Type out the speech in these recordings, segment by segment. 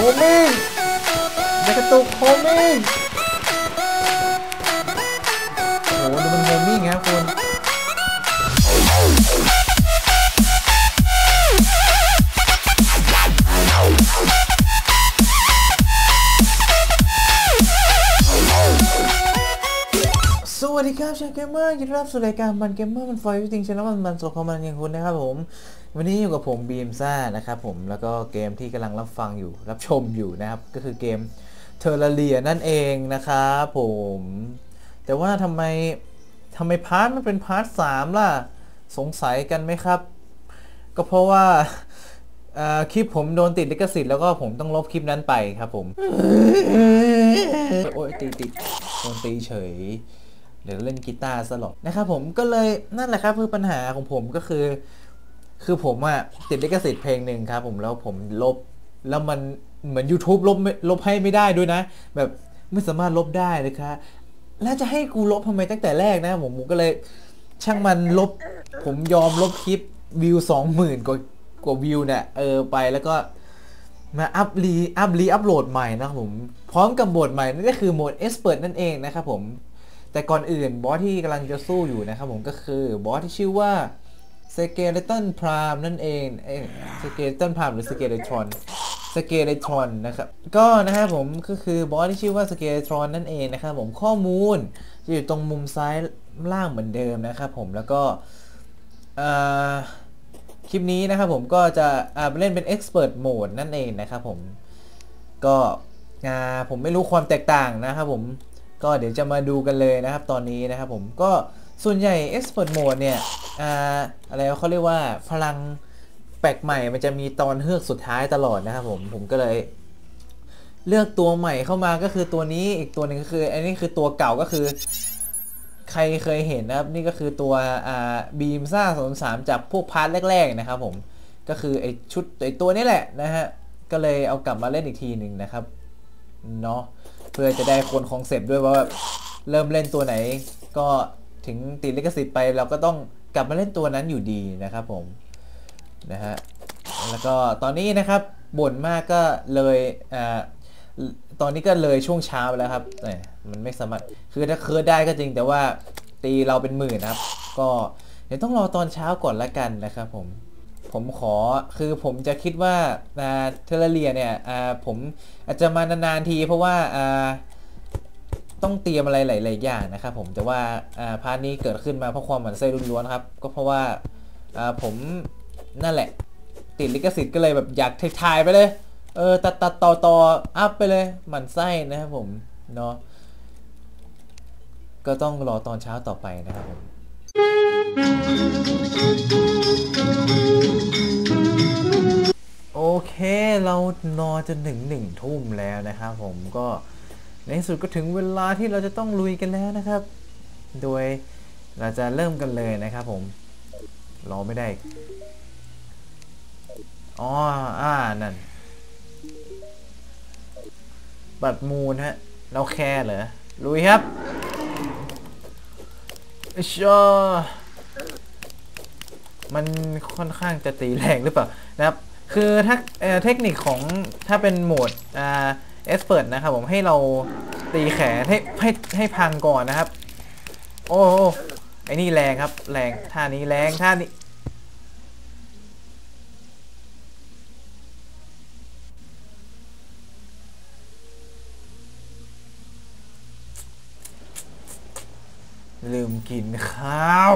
โฮมิ่งอย่ากระตุกโฮมิ่ วัสดีครับชาวเกมเมอร์ยินดีต้อนรับสู่รายการมันเกมเมอร์มันฟอยวิติงชแนลมันมันสดของมันอย่างคุณนะครับผม วันนี้อยู่กับผมบีมซ่านะครับผมแล้วก็เกมที่กำลังรับฟังอยู่รับชมอยู่นะครับ ก็คือเกมเทอร์เรียนั่นเองนะครับผม แต่ว่าทำไมทำไมพาร์ทมันเป็นพาร์ทสามล่ะ สงสัยกันไหมครับ ก็เพราะว่าคลิปผมโดนติดลิขสิทธิ์แล้วก็ผมต้องลบคลิปนั้นไปครับผม โอ้ยตีติดโดนตีเฉย เดี๋ยวเล่นกีตาร์ซะหรอกนะครับผมก็เลยนั่นแหละครับคือปัญหาของผมก็คือ คือผมอะติดลิขสิทธิ์เพลงหนึ่งครับผมแล้วผมลบแล้วมันเหมือน YouTube ลบลบให้ไม่ได้ด้วยนะ แบบไม่สามารถลบได้เลยครับแล้วจะให้กูลบทำไมตั้งแต่แรกนะผมมก็เลย ช่างมันลบ ผมยอมลบคลิปวิวสองหมื่นกว่ากว่าวิวเนี่ยเออไปแล้วก็มาอัพรีอัพรีอัพโหลดใหม่นะครับผม พร้อมกับโหมดใหม่นั่นก็คือโหมด Expert นั่นเองนะครับผม แต่ก่อนอื่นบอสที่กำลังจะสู้อยู่นะครับผมก็คือบอสที่ชื่อว่า Skeleton Prime นั่นเองเอ้ย Skeleton Prime หรือ Skeletron Skeletron นะครับ ก็นะครับผมก็คือบอสที่ชื่อว่า Skeletron นั่นเองนะครับผมข้อมูลจะอยู่ตรงมุมซ้ายล่างเหมือนเดิมนะครับผมแล้วก็คลิปนี้นะครับผมก็จะอ่าเล่นเป็น Expert Mode นั่นเองนะครับผมก็ผมไม่รู้ความแตกต่างนะครับผม ก็เดี๋ยวจะมาดูกันเลยนะครับตอนนี้นะครับผมก็ส่วนใหญ่ Expert Mode เนี่ยอ่าอะไรเขาเรียกว่าพลังแปลกใหม่มันจะมีตอนเฮือกสุดท้ายตลอดนะครับผมผมก็เลยเลือกตัวใหม่เข้ามาก็คือตัวนี้อีกตัวหนึ่งก็คือ อันนี้คือตัวเก่าก็คือ ใครเคยเห็นนะครับ นี่ก็คือตัวอ่าบีมซ่าสสามจากพวกพาร์ทแรก ๆ นะครับผมก็คือไอชุดไอตัวนี้แหละนะฮะก็เลยเอากลับมาเล่นอีกทีหนึ่งนะครับเนาะ พื่อจะได้คนคอนเซปต์ด้วยว่าเริ่มเล่นตัวไหน ก็ถึงติดลิขสิทธิ์ไปเราก็ต้องกลับมาเล่นตัวนั้นอยู่ดีนะครับผมนะฮะแล้วก็ตอนนี้นะครับบ่นมากก็เลยอ่าตอนนี้ก็เลยช่วงเช้าไปแล้วครับมันไม่สามารถคือถ้าเคิร์ได้ก็จริงแต่ว่าตีเราเป็นหมื่นนะครับ ก็เดี๋ยวต้องรอตอนเช้าก่อนละกันนะครับผม ผมขอคือผมจะคิดว่าเทเลเรียเนี่ยผมอาจจะมานานๆทีเพราะว่าต้องเตรียมอะไรหลายๆอย่างนะครับผมแต่ว่าพาร์ทนี้เกิดขึ้นมาเพราะความหมันไส้ล้วนๆครับ ก็เพราะว่าผมนั่นแหละ ติดลิขสิทธิ์ก็เลยแบบอยากถ่ายๆไปเลย เออตัดตัดต่อต่ออัพไปเลยหมันไส้นะครับผมเนาะก็ต้องรอตอนเช้าต่อไปนะครับผม โอเคเรานอนจนถึงหนึ่งทุ่มแล้วนะครับผมก็ในที่สุดก็ถึงเวลาที่เราจะต้องลุยกันแล้วนะครับ โดยเราจะเริ่มกันเลยนะครับผมรอไม่ได้อ๋ออ่านั่น บัตรมูลฮะ เราแคร์เหรอ ลุยครับชอ มันค่อนข้างจะตีแรงหรือเปล่านะครับ คือถ้าเเทคนิคของถ้าเป็นโหมดอ่าเอสเปิดนะครับผมให้เราตีแขนให้ให้ให้พังก่อนนะครับ โอ้โอ้ไอ้นี่แรงครับ แรงท่านี้แรงท่านี้ลืมกินข้าว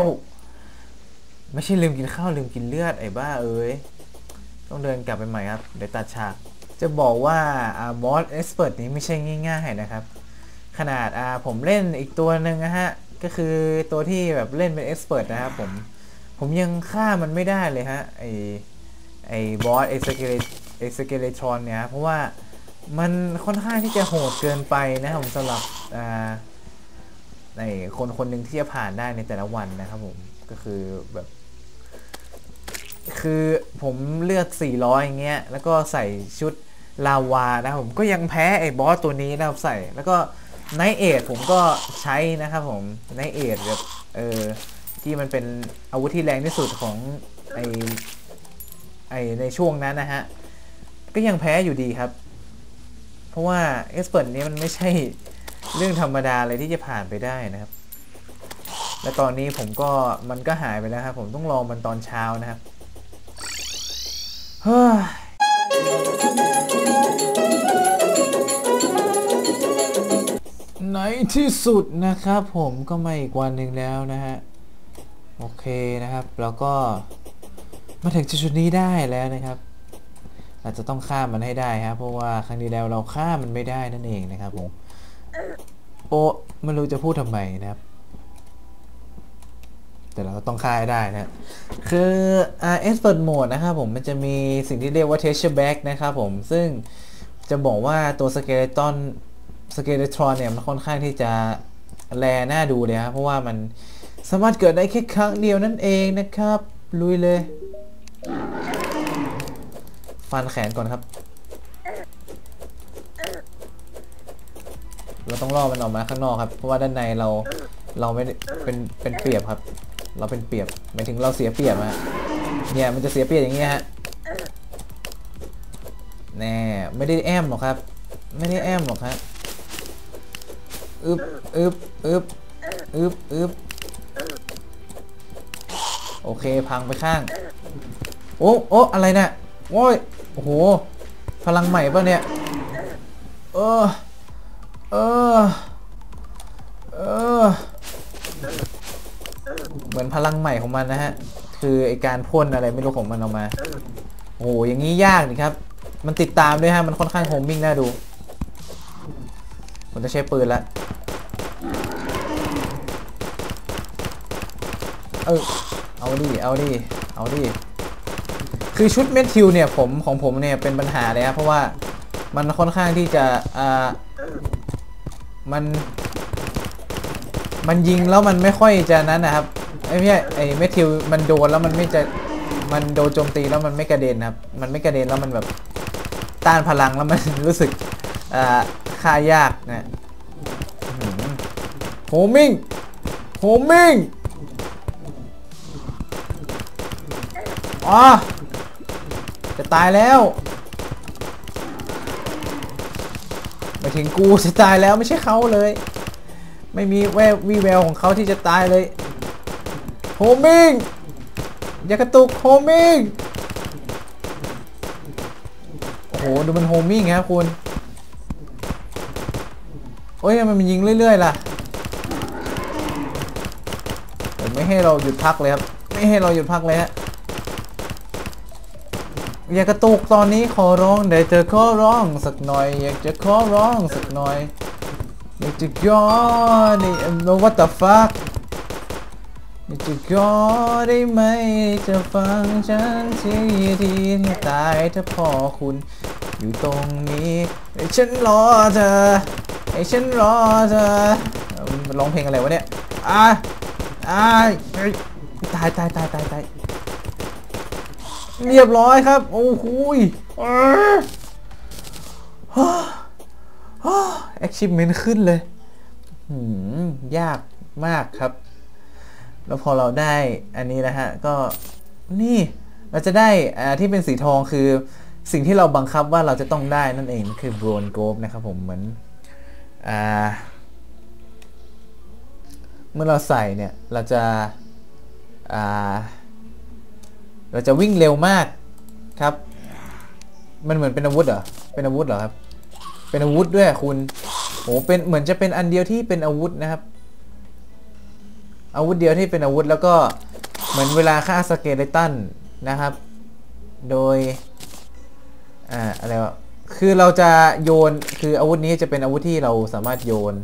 ไม่ใช่ลืมกินข้าวลืมกินเลือดไอ้บ้าเอ้ย ต้องเดินกลับไปใหม่ครับ เดี๋ยวตัดฉาก จะบอกว่าอ่าบอสเอ็กซ์เพรสนี้ไม่ใช่ง่ายๆนะครับ ขนาดอ่าผมเล่นอีกตัวหนึ่งนะฮะ ก็คือตัวที่แบบเล่นเป็นเอ็กซ์เพรสนะครับผม ผมยังฆ่ามันไม่ได้เลยฮะ ไอไอบอสเอ็กซ์เกเลเอ็กซ์เกเลทรอนเนี่ยเพราะว่ามันค่อนข้างที่จะโหดเกินไปนะครับผมสำหรับอ่าในคนคนหนึ่งที่จะผ่านได้ในแต่ละวันนะครับผม ก็คือแบบ คือผมเลือก 400 อย่างเงี้ย แล้วก็ใส่ชุดลาวานะครับผมก็ยังแพ้ไอ้บอสตัวนี้นะครับใส่ แล้วก็ไนเอทผมก็ใช้นะครับผมไนเอทแบบเออที่มันเป็นอาวุธที่แรงที่สุดของไอไอในช่วงนั้นนะฮะ ก็ยังแพ้อยู่ดีครับ เพราะว่าเอ็กซ์เพรสนี้มันไม่ใช่เรื่องธรรมดาเลยที่จะผ่านไปได้นะครับ และตอนนี้ผมก็มันก็หายไปแล้วครับผมต้องรอมันตอนเช้านะครับ เฮ้ยในที่สุดนะครับผมก็มาอีกวันหนึ่งแล้วนะฮะ โอเคนะครับ แล้วก็มาถึงจุดนี้ได้แล้วนะครับ เราจะต้องข้ามมันให้ได้ครับ เพราะว่าครั้งที่แล้วเราข้ามมันไม่ได้นั่นเองนะครับผมโปะไม่รู้จะพูดทำไมนะครับ แต่เราก็ต้องค่ายได้นะ คือ RS เปิดโหมดนะครับผม มันจะมีสิ่งที่เรียกว่า Texture Back นะครับผม ซึ่งจะบอกว่าตัว Skeleton Skeletron เนี่ย มันค่อนข้างที่จะแลน่าดูเลยครับ เพราะว่ามันสามารถเกิดได้แค่ครั้งเดียวนั่นเองนะครับ ลุยเลย ฟันแขนก่อนครับ เราต้องล่อมันออกมาข้างนอกครับ เพราะว่าด้านในเราเราไม่เป็นเป็นเปรียบครับ เราเป็นเปรียบหมายถึงเราเสียเปรียบอะเนี่ยมันจะเสียเปรียบอย่างเงี้ยฮะแน่ไม่ได้แอมหรอกครับ ไม่ได้แอมหรอกครับอึบอึบอึบอึบอึบโอเคพังไปข้าง โอ้โอ้อะไรเนะี่ยโอ้ยโอ้โหพลังใหม่ป่ะเนี่ยเออเออเออ เหมือนพลังใหม่ของมันนะฮะ คือไอการพ่นอะไรไม่รู้ของมันออกมา โอ้โหอย่างนี้ยากนี่ครับ มันติดตามด้วยฮะ มันค่อนข้างโฮมมิ่งน่าดู ผมจะใช้ปืนละ เออ เอาดิ เอาดิ เอาดิ คือชุดเมทิวเนี่ยผมของผมเนี่ยเป็นปัญหาเลยครับเพราะว่ามันค่อนข้างที่จะ อ่า มันมันยิงแล้วมันไม่ค่อยจะนั้นนะครับ ไอ้เนี่ยไอ้เมทิวมันโดนแล้วมันไม่จะมันโดนโจมตีแล้วมันไม่กระเด็นครับ มันไม่กระเด็นแล้วมันแบบต้านพลังแล้วมันรู้สึกอ่าฆ่ายากนะโฮมิงโฮมิงอ๋อจะตายแล้วไปถึงกูจะตายแล้วไม่ใช่เขาเลย ไม่มีแวววีแววของเขาที่จะตายเลย โฮมิงอย่ากระตุกโฮมิงโอ้โหดูมันโฮมิงครับคุณโอ้ยมันยิงเรื่อยๆล่ะผมไม่ให้เราหยุดพักเลยครับ ไม่ให้เราหยุดพักเลยฮะอยากกระตุกตอนนี้ขอร้องเดี๋ยวจะขอร้องสักหน่อย อยากจะขอร้องสักหน่อยอยากจะย้อนนี่ no what the fuck จะย้อได้ไหมจะฟังฉันทีทีที่ตายถ้าพ่อคุณ อยู่ตรงนี้ให้ฉันรอเธอให้ฉันรอเธอร้องเพลงอะไรวะเนี่ยอะอะตายตายตายตายตายเรียบร้อยครับ โอ้โหแอคชิ m เมนต์ขึ้นเลยหืมยากมากครับ แล้วพอเราได้อันนี้นะฮะก็นี่เราจะได้อ่าที่เป็นสีทองคือสิ่งที่เราบังคับว่าเราจะต้องได้นั่นเองคือ b r o n e g o b นะครับผมเหมือนอ่าเมื่อเราใส่เนี่ยเราจะอ่าเราจะวิ่งเร็วมากครับ มันเหมือนเป็นอาวุธเหรอเป็นอาวุธเหรอครับเป็นอาวุธด้วยคุณโอ้เป็นเหมือนจะเป็นอันเดียวที่เป็นอาวุธนะครับ อาวุธเดียวที่เป็นอาวุธแล้วก็เหมือนเวลาฆ่าสเกเลตันนะครับ โดยอ่าอะไรวะคือเราจะโยนคืออาวุธนี้จะเป็นอาวุธที่เราสามารถโยน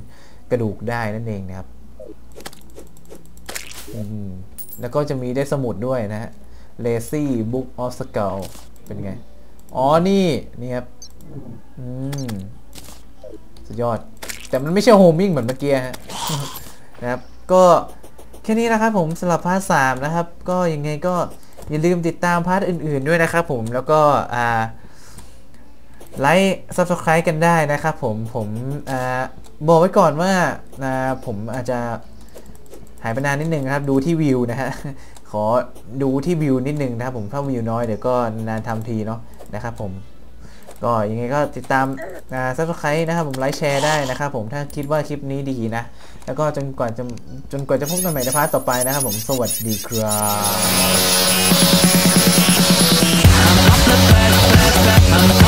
กระดูกได้นั่นเองนะครับอืมแล้วก็จะมีได้สมุดด้วยนะฮะ Lazy Book of Skull เป็นไง อ๋อ นี่ นี่ครับ อืม สุดยอด แต่มันไม่ใช่โฮมิ่งเหมือนเมื่อกี้ฮะ นะครับ ก็ แค่นี้นะครับผมสำหรับพาร์ทสามนะครับ ก็ยังไงก็อย่าลืมติดตามพาร์ทอื่น ๆด้วยนะครับผมแล้วก็อ่าไลค์ Subscribe กันได้นะครับผมผมอ่าบอกไว้ก่อนว่าอ่าผมอาจจะหายไปนานนิดนึงครับ ดูที่วิวนะฮะขอดูที่วิวนิดนึงนะครับผมถ้าวิวน้อยเดี๋ยวก็นานทำทีเนาะนะครับผม ก็ยังไงก็ติดตามอ่าซับสไครต์นะครับผมไลค์แชร์ได้นะครับผมถ้าคิดว่าคลิปนี้ดีนะ แล้วก็จนกว่าจะจนกว่าจะพบกันใหม่ในพาร์ทต่อไปนะครับผมสวัสดีครับ